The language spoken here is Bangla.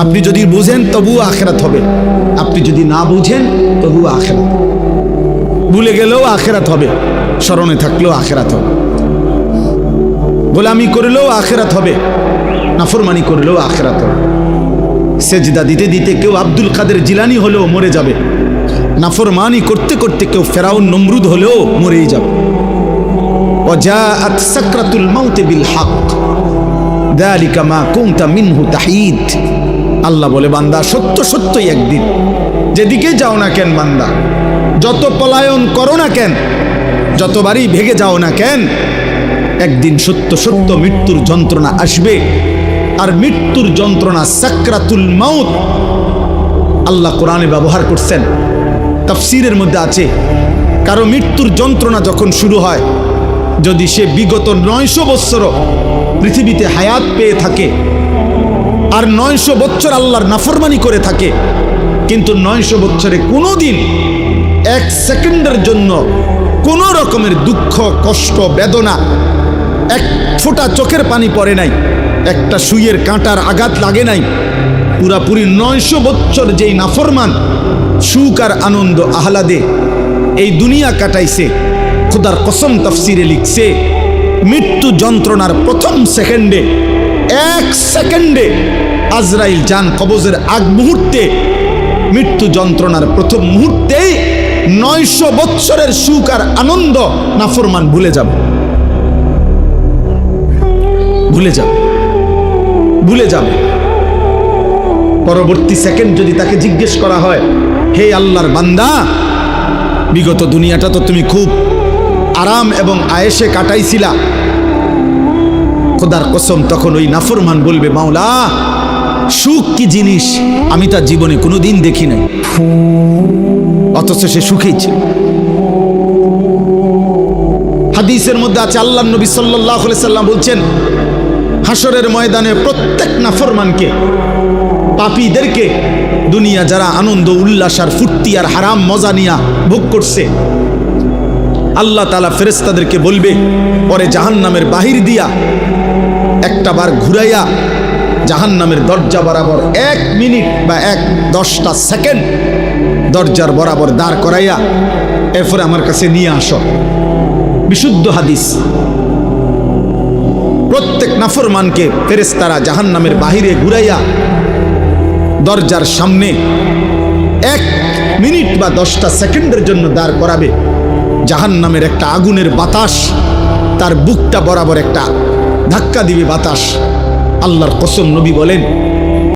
আপনি যদি বুঝেন তবুও আখেরাত হবে আপনি যদি না বুঝেন তবুও আখেরাত ভুলে গেলেও আখেরাত হবে স্মরণে থাকলেও আখেরাত হবে গোলামি করলেও আখেরাত হবে নাফরমানি করলেও আখেরাত হবে সেজদা দিতে দিতে কেউ আব্দুল কাদের জিলানি হলেও মরে যাবে নাফরমানি করতে করতে কেউ ফেরাউন নমরুদ হলেও মরেই যাবে وجاءت سكرة الموت بالحق ذلك ما كنت منه تحيد আল্লাহ বলে, বান্দা, সত্য সত্যই একদিন। যেদিকে যাও না কেন বান্দা, যত পলায়ন করো না কেন যতবারই ভেগে যাও না কেন, একদিন সত্য সত্য মৃত্যুর যন্ত্রণা আসবে। আর মৃত্যুর যন্ত্রণা সাকরাতুল মাউত। আল্লাহ কোরআনে ব্যবহার করছেন। তাফসিরের মধ্যে আছে, কারও মৃত্যুর যন্ত্রণা যখন শুরু হয়, যদি সে বিগত নয়শো বৎসরও পৃথিবীতে হায়াত পেয়ে থাকে আর নয়শো বছর আল্লাহর নাফরমানি করে থাকে। কিন্তু নয়শো বছরে কোনো দিন এক সেকেন্ডের জন্য কোনো রকমের দুঃখ, কষ্ট, বেদনা এক ফোঁটা চোখের পানি পড়ে নাই। একটা সুইয়ের কাঁটার আঘাত লাগে নাই। পুরাপুরি নয়শো বছর যেই নাফরমান, সুখ আর আনন্দ আহ্লাদে এই দুনিয়া কাটাইছে। খুদার কসম তফসিরে লিখছে, মৃত্যু যন্ত্রণার প্রথম সেকেন্ডে এক সেকেন্ডে আজরাইল যান কবজের আগ মুহূর্তে মৃত্যু যন্ত্রণার প্রথম মুহূর্তেই নয়শো বৎসরের সুখ আর আনন্দ নাফরমান ভুলে যাবে। ভুলে যাবে। ভুলে যাবে। পরবর্তী সেকেন্ড যদি তাকে জিজ্ঞেস করা হয়, হে আল্লাহর বান্দা, বিগত দুনিয়াটা তো তুমি খুব আরাম এবং আয়েসে কাটাইছিলা। খোদার কসম, তখন ওই নাফরমান বলবে, মাওলা, সুখ কি জিনিস? আমি তার জীবনে কোনোদিন দেখি নাই। অথচ সে সুখেই ছিল। হাদিসের মধ্যে আছে আল্লাহ নবী সাল্লাহ সাল্লাম বলছেন হাসরের ময়দানে প্রত্যেক নাফরমানকে, পাপীদেরকে দুনিয়া যারা আনন্দ, উল্লাস আর ফুর্তি আর হারাম মজা নিয়া ভোগ করছে, আল্লাহ তালা ফেরেস্তাদেরকে বলবে, পরে জাহান নামের বাহির দিয়া একটা বার ঘুরাইয়া জাহান নামের দরজা বরাবর এক মিনিট বা এক দশটা সেকেন্ড দরজার বরাবর দাঁড় করাইয়া এরপরে আমার কাছে নিয়ে আসো। বিশুদ্ধ হাদিস। প্রত্যেক নাফরমানকে ফেরেস্তারা জাহান নামের বাহিরে ঘুরাইয়া দরজার সামনে এক মিনিট বা দশটা সেকেন্ডের জন্য দাঁড় করাবে। জাহান নামের একটা আগুনের বাতাস, তার বুকটা বরাবর একটা ধাক্কা দিবে বাতাস। আল্লাহর কসম নবী বলেন